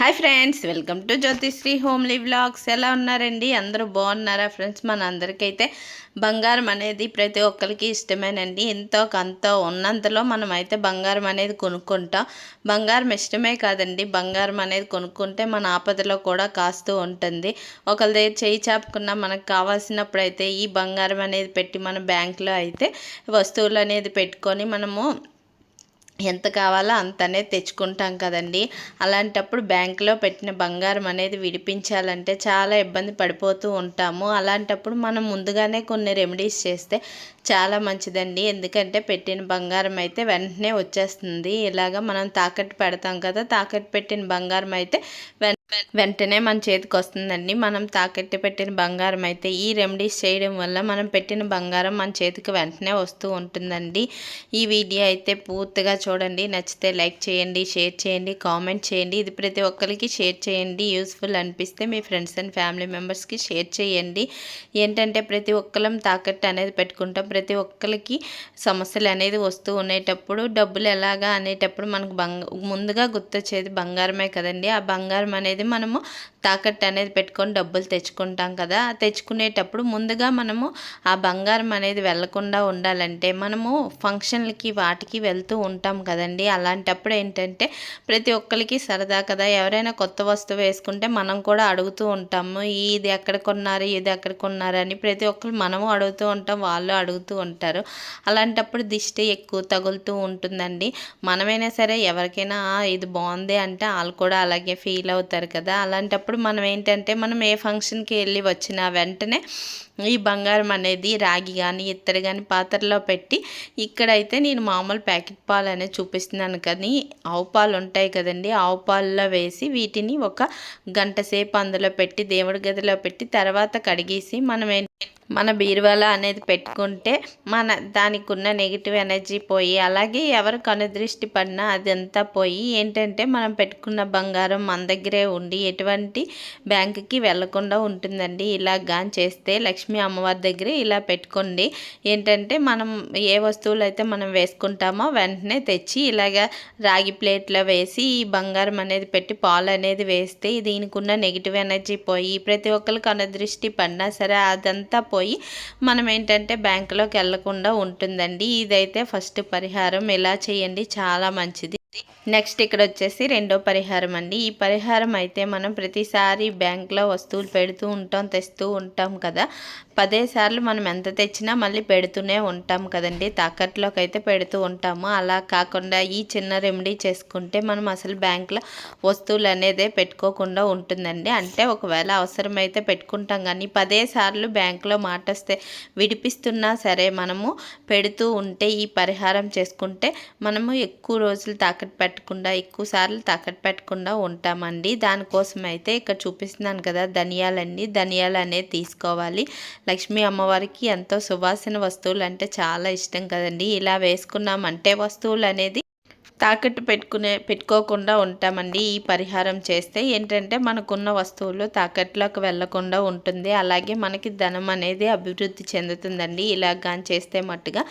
Hi friends welcome to Jyothisri homely vlogs. ఎలా ఉన్నారండి? అందరూ బాగున్నారా ఫ్రెండ్స్? మన అందరికైతే బంగారం అనేది ప్రతి ఒక్కరికి ఇష్టమేనండి. ఎంతో కొంత ఉన్నంతలో మనం అయితే బంగారం అనేది కొనుక్కుంటాం. బంగారం ఇష్టమే కాదండి. బంగారం అనేది కొనుక్కుంటే మన ఆపదలో కూడా కాస్తూ ఉంటుంది. ఒకరి దగ్గర చేయి చాపుకున్నా మనకు కావాల్సినప్పుడు అయితే ఈ బంగారం అనేది పెట్టి మన బ్యాంకులో అయితే వస్తువులు అనేది పెట్టుకొని మనము ఎంత కావాలో అంతనే తెచ్చుకుంటాం కదండి. అలాంటప్పుడు బ్యాంకులో పెట్టిన బంగారం అనేది విడిపించాలంటే చాలా ఇబ్బంది పడిపోతూ ఉంటాము. అలాంటప్పుడు మనం ముందుగానే కొన్ని రెమెడీస్ చేస్తే చాలా మంచిదండి. ఎందుకంటే పెట్టిన బంగారం అయితే వెంటనే వచ్చేస్తుంది. ఇలాగ మనం తాకట్టు పెడతాం కదా తాకట్టు పెట్టిన బంగారం అయితే వెంటనే మన చేతికి వస్తుందండి. మనం తాకట్టు పెట్టిన బంగారం అయితే ఈ రెమెడీస్ చేయడం వల్ల మనం పెట్టిన బంగారం మన చేతికి వెంటనే వస్తూ ఉంటుందండి. ఈ వీడియో అయితే పూర్తిగా చూడండి. నచ్చితే లైక్ చేయండి షేర్ చేయండి కామెంట్ చేయండి. ఇది ప్రతి ఒక్కరికి షేర్ చేయండి. యూస్ఫుల్ అనిపిస్తే మీ ఫ్రెండ్స్ అండ్ ఫ్యామిలీ మెంబర్స్కి షేర్ చేయండి. ఏంటంటే ప్రతి ఒక్కరం తాకట్టు అనేది పెట్టుకుంటాం. ప్రతి ఒక్కరికి సమస్యలు అనేది వస్తూ ఉండేటప్పుడు డబ్బులు ఎలాగా అనేటప్పుడు మనకు బంగ ముందుగా గుర్తొచ్చేది బంగారమే కదండి. ఆ బంగారం అనేది మనము తాకట్టు అనేది పెట్టుకొని డబ్బులు తెచ్చుకుంటాం కదా. తెచ్చుకునేటప్పుడు ముందుగా మనము ఆ బంగారం అనేది వెళ్ళకుండా ఉండాలంటే మనము ఫంక్షన్లకి వాటికి వెళ్తూ ఉంటాం కదండి. అలాంటప్పుడు ఏంటంటే ప్రతి ఒక్కరికి సరదా కదా. ఎవరైనా కొత్త వస్తువు వేసుకుంటే మనం కూడా అడుగుతూ ఉంటాము ఇది ఎక్కడ కొన్నారు ఇది ఎక్కడ కొన్నారు అని ప్రతి ఒక్కరు మనము అడుగుతూ ఉంటాం వాళ్ళు అడుగుతూ ఉంటారు. అలాంటప్పుడు దిష్టి ఎక్కువ తగులుతూ ఉంటుందండి. మనమైనా సరే ఎవరికైనా ఇది బాగుంది అంటే వాళ్ళు కూడా అలాగే ఫీల్ అవుతారు కదా. అలాంటప్పుడు అప్పుడు మనం ఏంటంటే మనం ఏ ఫంక్షన్కి వెళ్ళి వచ్చిన వెంటనే ఈ బంగారం అనేది రాగి కానీ ఇత్తడి కానీ పాత్రలో పెట్టి ఇక్కడైతే నేను మామూలు ప్యాకెట్ పాలు అనేది చూపిస్తున్నాను కానీ ఆవు పాలు ఉంటాయి కదండి. ఆవు పాలలో వేసి వీటిని ఒక గంట సేపు అందులో పెట్టి దేవుడి గదిలో పెట్టి తర్వాత కడిగేసి మనం మన బీరువాల అనేది పెట్టుకుంటే మన దానికి ఉన్న నెగిటివ్ ఎనర్జీ పోయి అలాగే ఎవరు కనుదృష్టి పడినా అదంతా పోయి ఏంటంటే మనం పెట్టుకున్న బంగారం మన దగ్గరే ఉండి ఎటువంటి బ్యాంకుకి వెళ్ళకుండా ఉంటుందండి. ఇలా గాన్ చేస్తే లక్ష్మీ అమ్మవారి దగ్గరే ఇలా పెట్టుకోండి. ఏంటంటే మనం ఏ వస్తువులు అయితే మనం వేసుకుంటామో వెంటనే తెచ్చి ఇలాగ రాగి ప్లేట్లో వేసి ఈ బంగారం అనేది పెట్టి పాలు అనేది వేస్తే దీనికి ఉన్న నెగిటివ్ ఎనర్జీ పోయి ప్రతి ఒక్కరికి కనుదృష్టి పడినా సరే అదంతా పోయి పోయి మనం ఏంటంటే బ్యాంకులోకి వెళ్ళకుండా ఉంటుందండి. ఇదైతే ఫస్ట్ పరిహారం. ఎలా చేయండి? చాలా మంచిది. నెక్స్ట్ ఇక్కడ వచ్చేసి రెండో పరిహారం అండి. ఈ పరిహారం అయితే మనం ప్రతిసారి బ్యాంక్లో వస్తువులు పెడుతూ ఉంటాం తెస్తూ ఉంటాం కదా. పదేసార్లు మనం ఎంత తెచ్చినా మళ్ళీ పెడుతూనే ఉంటాం కదండి. తాకట్లోకి అయితే పెడుతూ ఉంటాము. అలా కాకుండా ఈ చిన్న రెమెడీ చేసుకుంటే మనం అసలు బ్యాంక్లో వస్తువులు అనేదే పెట్టుకోకుండా ఉంటుందండి. అంటే ఒకవేళ అవసరమైతే పెట్టుకుంటాం కానీ పదే సార్లు బ్యాంకులో మాట వస్తే విడిపిస్తున్నా సరే మనము పెడుతూ ఉంటే ఈ పరిహారం చేసుకుంటే మనము ఎక్కువ రోజులు తాకట్టు పెట్టకుండా ఎక్కువ సార్లు తాకట్టు పెట్టకుండా ఉంటామండి. దానికోసం అయితే ఇక్కడ చూపిస్తున్నాను కదా ధనియాలండి ధనియాలు అనేది తీసుకోవాలి. లక్ష్మీ అమ్మవారికి ఎంతో సువాసన వస్తువులు అంటే చాలా ఇష్టం కదండి. ఇలా వేసుకున్నామంటే వస్తువులు అనేది తాకట్టు పెట్టుకునే పెట్టుకోకుండా ఉంటామండి. ఈ పరిహారం చేస్తే ఏంటంటే మనకున్న వస్తువులు తాకట్లోకి వెళ్ళకుండా ఉంటుంది. అలాగే మనకి ధనం అనేది అభివృద్ధి చెందుతుందండి. ఇలా కానీ చేస్తే మట్టుగా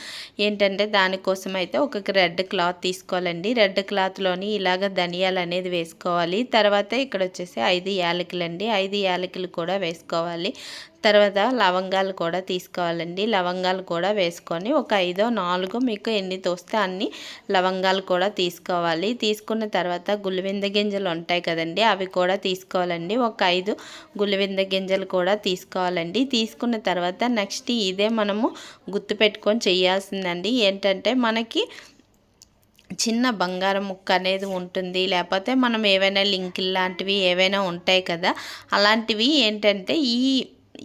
ఏంటంటే దానికోసం అయితే ఒక రెడ్ క్లాత్ తీసుకోవాలండి. రెడ్ క్లాత్లోని ఇలాగ ధనియాలు అనేది వేసుకోవాలి. తర్వాత ఇక్కడ వచ్చేసి ఐదు యాలకులండి. ఐదు యాలకులు కూడా వేసుకోవాలి. తర్వాత లవంగాలు కూడా తీసుకోవాలండి. లవంగాలు కూడా వేసుకొని ఒక ఐదో నాలుగో మీకు ఎన్ని తోస్తే అన్ని లవంగాలు కూడా తీసుకోవాలి. తీసుకున్న తర్వాత గులివింద గింజలు ఉంటాయి కదండి అవి కూడా తీసుకోవాలండి. ఒక ఐదు గుల్లవింద గింజలు కూడా తీసుకోవాలండి. తీసుకున్న తర్వాత నెక్స్ట్ ఇదే మనము గుర్తుపెట్టుకొని చేయాల్సిందండి. ఏంటంటే మనకి చిన్న బంగారం ముక్క అనేది ఉంటుంది. లేకపోతే మనం ఏవైనా లింకులు లాంటివి ఏవైనా ఉంటాయి కదా అలాంటివి ఏంటంటే ఈ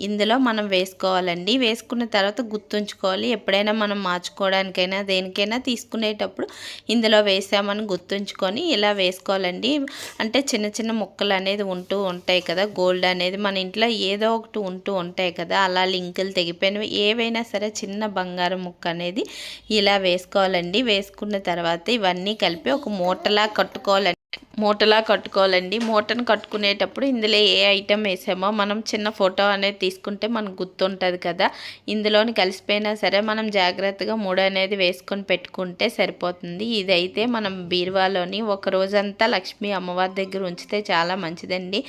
ఇందులో మనం వేసుకోవాలండి. వేసుకున్న తర్వాత గుర్తుంచుకోవాలి. ఎప్పుడైనా మనం మార్చుకోవడానికైనా దేనికైనా తీసుకునేటప్పుడు ఇందులో వేసామని గుర్తుంచుకొని ఇలా వేసుకోవాలండి. అంటే చిన్న చిన్న ముక్కలు అనేది ఉంటూ ఉంటాయి కదా. గోల్డ్ అనేది మన ఇంట్లో ఏదో ఒకటి ఉంటూ ఉంటాయి కదా. అలా లింకులు తెగిపోయినవి. ఏవైనా సరే చిన్న బంగారం ముక్క అనేది ఇలా వేసుకోవాలండి. వేసుకున్న తర్వాత ఇవన్నీ కలిపి ఒక మూటలా కట్టుకోవాలండి. మూటలా కట్టుకోవాలండి. మూటను కట్టుకునేటప్పుడు ఇందులో ఏ ఐటెం వేసామో మనం చిన్న ఫోటో అనేది తీసుకుంటే మనకు గుర్తుంటుంది కదా. ఇందులోని కలిసిపోయినా సరే మనం జాగ్రత్తగా మూడ అనేది వేసుకొని పెట్టుకుంటే సరిపోతుంది. ఇదైతే మనం బీరువాలోని ఒక రోజంతా లక్ష్మీ అమ్మవారి దగ్గర ఉంచితే చాలా మంచిదండి.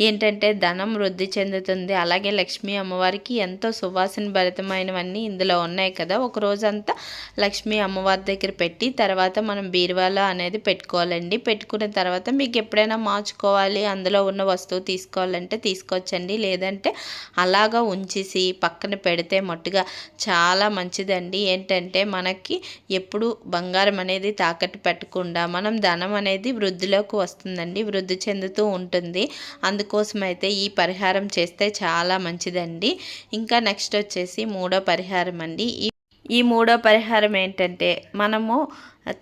ఏంటంటే ధనం వృద్ధి చెందుతుంది. అలాగే లక్ష్మీ అమ్మవారికి ఎంతో సువాసన భరితమైనవన్నీ ఇందులో ఉన్నాయి కదా. ఒక రోజంతా లక్ష్మీ అమ్మవారి దగ్గర పెట్టి తర్వాత మనం బీరువాలో అనేది పెట్టుకోవాలండి. పెట్టుకున్న తర్వాత తర్వాత మీకు ఎప్పుడైనా మార్చుకోవాలి అందులో ఉన్న వస్తువు తీసుకోవాలంటే తీసుకోవచ్చండి. లేదంటే అలాగా ఉంచేసి పక్కన పెడితే మట్టుగా చాలా మంచిదండి. ఏంటంటే మనకి ఎప్పుడు బంగారం అనేది తాకట్టు పెట్టకుండా మనం ధనం అనేది వృద్ధిలోకి వస్తుందండి. వృద్ధి చెందుతూ ఉంటుంది. అందుకోసం అయితే ఈ పరిహారం చేస్తే చాలా మంచిదండి. ఇంకా నెక్స్ట్ వచ్చేసి మూడో పరిహారం అండి. ఈ మూడో పరిహారం ఏంటంటే మనము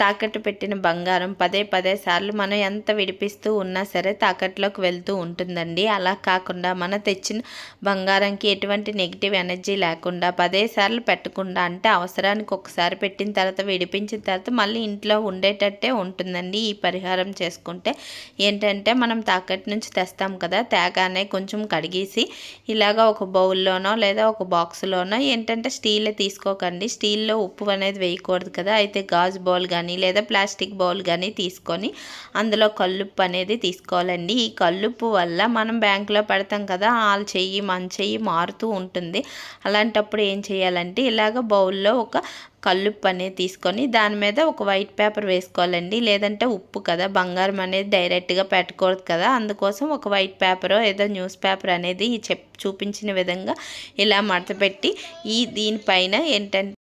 తాకట్టు పెట్టిన బంగారం పదే పదే సార్లు మనం ఎంత విడిపిస్తూ ఉన్నా సరే తాకట్లోకి వెళ్తూ ఉంటుందండి. అలా కాకుండా మన తెచ్చిన బంగారంకి ఎటువంటి నెగిటివ్ ఎనర్జీ లేకుండా పదే సార్లు పెట్టకుండా అంటే అవసరానికి ఒకసారి పెట్టిన తర్వాత విడిపించిన తర్వాత మళ్ళీ ఇంట్లో ఉండేటట్టే ఉంటుందండి ఈ పరిహారం చేసుకుంటే. ఏంటంటే మనం తాకట్టు నుంచి తెస్తాం కదా తేగానే కొంచెం కడిగేసి ఇలాగ ఒక బౌల్లోనో లేదా ఒక బాక్స్లోనో ఏంటంటే స్టీల్ తీసుకోకండి. స్టీల్లో ఉప్పు అనేది వేయకూడదు కదా అయితే గాజు బౌల్ కానీ లేదా ప్లాస్టిక్ బౌల్ కానీ తీసుకొని అందులో కల్లుప్పు అనేది తీసుకోవాలండి. ఈ కల్లుప్పు వల్ల మనం బ్యాంకులో పెడతాం కదా ఆల్ చెయ్యి మన చెయ్యి మారుతూ ఉంటుంది. అలాంటప్పుడు ఏం చేయాలంటే ఇలాగ బౌల్లో ఒక కల్లుప్పు అనేది తీసుకొని దాని మీద ఒక వైట్ పేపర్ వేసుకోవాలండి. లేదంటే ఉప్పు కదా బంగారం అనేది డైరెక్ట్గా పెట్టకూడదు కదా. అందుకోసం ఒక వైట్ పేపర్ ఏదో న్యూస్ పేపర్ అనేది చెప్ చూపించిన విధంగా ఇలా మడతపెట్టి ఈ దీనిపైన ఏంటంటే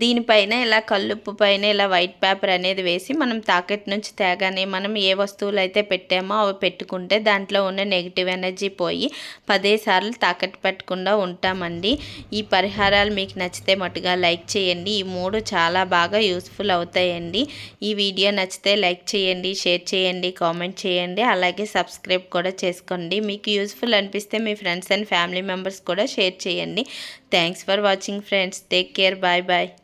దీనిపైన ఇలా కల్లుప్పు పైన ఇలా వైట్ పేపర్ అనేది వేసి మనం తాకెట్ నుంచి తేగానే మనం ఏ వస్తువులు అయితే పెట్టామో అవి పెట్టుకుంటే దాంట్లో ఉన్న నెగిటివ్ ఎనర్జీ పోయి పదే సార్లు తాకట్టు పెట్టకుండా ఉంటామండి. ఈ పరిహారాలు మీకు నచ్చితే మటుగా లైక్ చేయండి. ఈ మూడు చాలా బాగా యూస్ఫుల్ అవుతాయండి. ఈ వీడియో నచ్చితే లైక్ చేయండి షేర్ చేయండి కామెంట్ చేయండి. అలాగే సబ్స్క్రైబ్ కూడా చేసుకోండి. మీకు యూస్ఫుల్ అనిపిస్తే మీ ఫ్రెండ్స్ అండ్ ఫ్యామిలీ మెంబర్స్ కూడా షేర్ చేయండి. Thanks for watching friends. Take care. Bye bye.